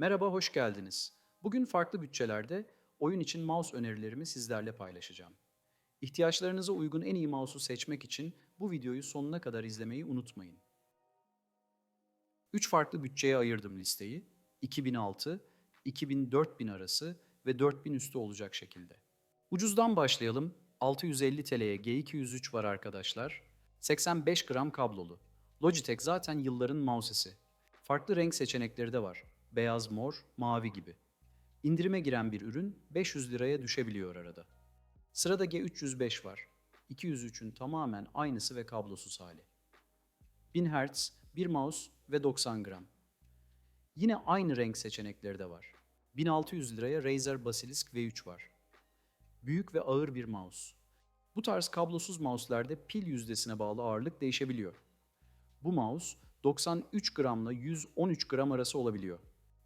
Merhaba, hoş geldiniz. Bugün farklı bütçelerde oyun için mouse önerilerimi sizlerle paylaşacağım. İhtiyaçlarınıza uygun en iyi mouse'u seçmek için bu videoyu sonuna kadar izlemeyi unutmayın. 3 farklı bütçeye ayırdım listeyi. 2006, 2000-4000 arası ve 4000 üstü olacak şekilde. Ucuzdan başlayalım. 650 TL'ye G203 var arkadaşlar. 85 gram kablolu. Logitech zaten yılların mouse'esi. Farklı renk seçenekleri de var. Beyaz, mor, mavi gibi. İndirime giren bir ürün 500 liraya düşebiliyor arada. Sırada G305 var. 203'ün tamamen aynısı ve kablosuz hali. 1000 Hz, bir mouse ve 90 gram. Yine aynı renk seçenekleri de var. 1600 liraya Razer Basilisk V3 var. Büyük ve ağır bir mouse. Bu tarz kablosuz mouse'lerde pil yüzdesine bağlı ağırlık değişebiliyor. Bu mouse 93 gramla 113 gram arası olabiliyor.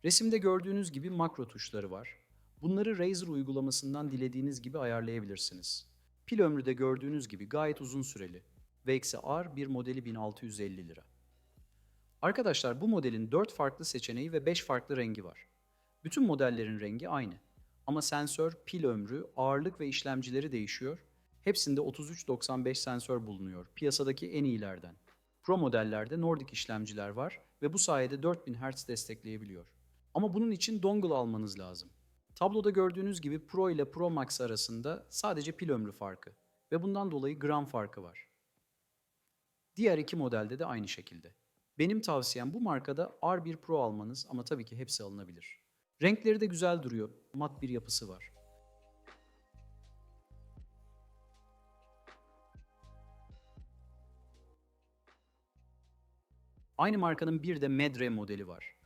Resimde gördüğünüz gibi makro tuşları var. Bunları Razer uygulamasından dilediğiniz gibi ayarlayabilirsiniz. Pil ömrü de gördüğünüz gibi gayet uzun süreli. VXR bir modeli 1650 lira. Arkadaşlar bu modelin 4 farklı seçeneği ve 5 farklı rengi var. Bütün modellerin rengi aynı. Ama sensör, pil ömrü, ağırlık ve işlemcileri değişiyor. Hepsinde 3395 sensör bulunuyor. Piyasadaki en iyilerden. Pro modellerde Nordic işlemciler var ve bu sayede 4000 Hz destekleyebiliyor. Ama bunun için dongle almanız lazım. Tabloda gördüğünüz gibi Pro ile Pro Max arasında sadece pil ömrü farkı ve bundan dolayı gram farkı var. Diğer iki modelde de aynı şekilde. Benim tavsiyem bu markada R1 Pro almanız ama tabii ki hepsi alınabilir. Renkleri de güzel duruyor, mat bir yapısı var. Aynı markanın bir de Medre modeli var.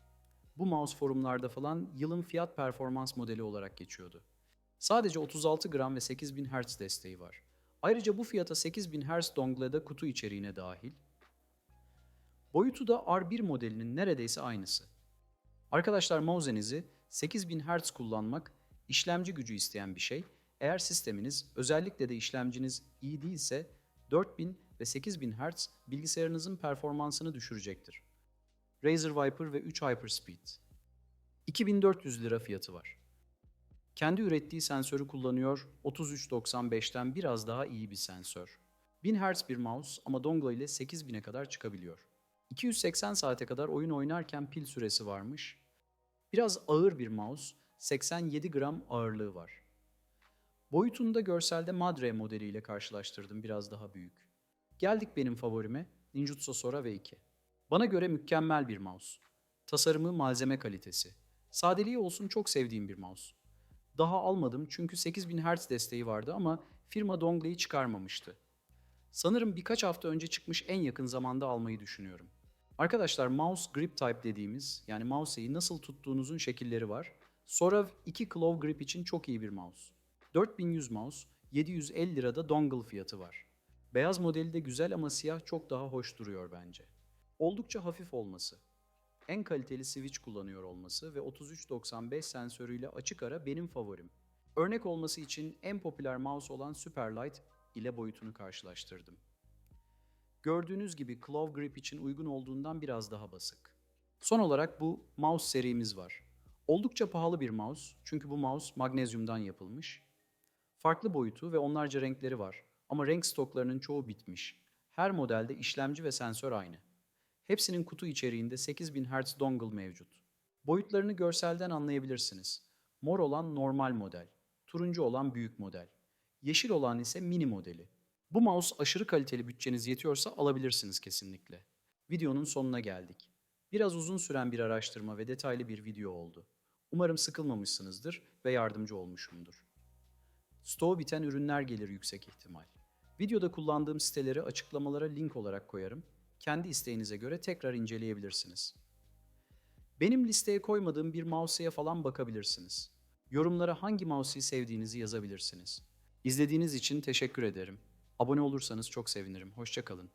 Bu mouse forumlarda falan yılın fiyat performans modeli olarak geçiyordu. Sadece 36 gram ve 8000 Hz desteği var. Ayrıca bu fiyata 8000 Hz dongle de kutu içeriğine dahil. Boyutu da R1 modelinin neredeyse aynısı. Arkadaşlar mouse'enizi 8000 Hz kullanmak işlemci gücü isteyen bir şey. Eğer sisteminiz özellikle de işlemciniz iyi değilse 4000 ve 8000 Hz bilgisayarınızın performansını düşürecektir. Razer Viper ve 3 Hyperspeed. 2400 lira fiyatı var. Kendi ürettiği sensörü kullanıyor, 3395'ten biraz daha iyi bir sensör. 1000 Hz bir mouse ama dongle ile 8000'e kadar çıkabiliyor. 280 saate kadar oyun oynarken pil süresi varmış. Biraz ağır bir mouse, 87 gram ağırlığı var. Boyutunu da görselde Madre modeliyle karşılaştırdım biraz daha büyük. Geldik benim favorime, Ninjutsu Sora V2. Bana göre mükemmel bir mouse. Tasarımı, malzeme kalitesi. Sadeliği olsun çok sevdiğim bir mouse. Daha almadım çünkü 8000 Hz desteği vardı ama firma dongle'yi çıkarmamıştı. Sanırım birkaç hafta önce çıkmış en yakın zamanda almayı düşünüyorum. Arkadaşlar mouse grip type dediğimiz yani mouse'yi nasıl tuttuğunuzun şekilleri var. Sora 2 claw grip için çok iyi bir mouse. 4100 mouse, 750 lirada dongle fiyatı var. Beyaz modeli de güzel ama siyah çok daha hoş duruyor bence. Oldukça hafif olması. En kaliteli switch kullanıyor olması ve 3395 sensörüyle açık ara benim favorim. Örnek olması için en popüler mouse olan Superlight ile boyutunu karşılaştırdım. Gördüğünüz gibi Claw Grip için uygun olduğundan biraz daha basık. Son olarak bu mouse serimiz var. Oldukça pahalı bir mouse çünkü bu mouse magnezyumdan yapılmış. Farklı boyutu ve onlarca renkleri var ama renk stoklarının çoğu bitmiş. Her modelde işlemci ve sensör aynı. Hepsinin kutu içeriğinde 8000 Hz dongle mevcut. Boyutlarını görselden anlayabilirsiniz. Mor olan normal model, turuncu olan büyük model, yeşil olan ise mini modeli. Bu mouse aşırı kaliteli bütçeniz yetiyorsa alabilirsiniz kesinlikle. Videonun sonuna geldik. Biraz uzun süren bir araştırma ve detaylı bir video oldu. Umarım sıkılmamışsınızdır ve yardımcı olmuşumdur. Stoğu biten ürünler gelir yüksek ihtimal. Videoda kullandığım siteleri açıklamalara link olarak koyarım. Kendi isteğinize göre tekrar inceleyebilirsiniz. Benim listeye koymadığım bir mouse'ya falan bakabilirsiniz. Yorumlara hangi mouse'yi sevdiğinizi yazabilirsiniz. İzlediğiniz için teşekkür ederim. Abone olursanız çok sevinirim. Hoşçakalın.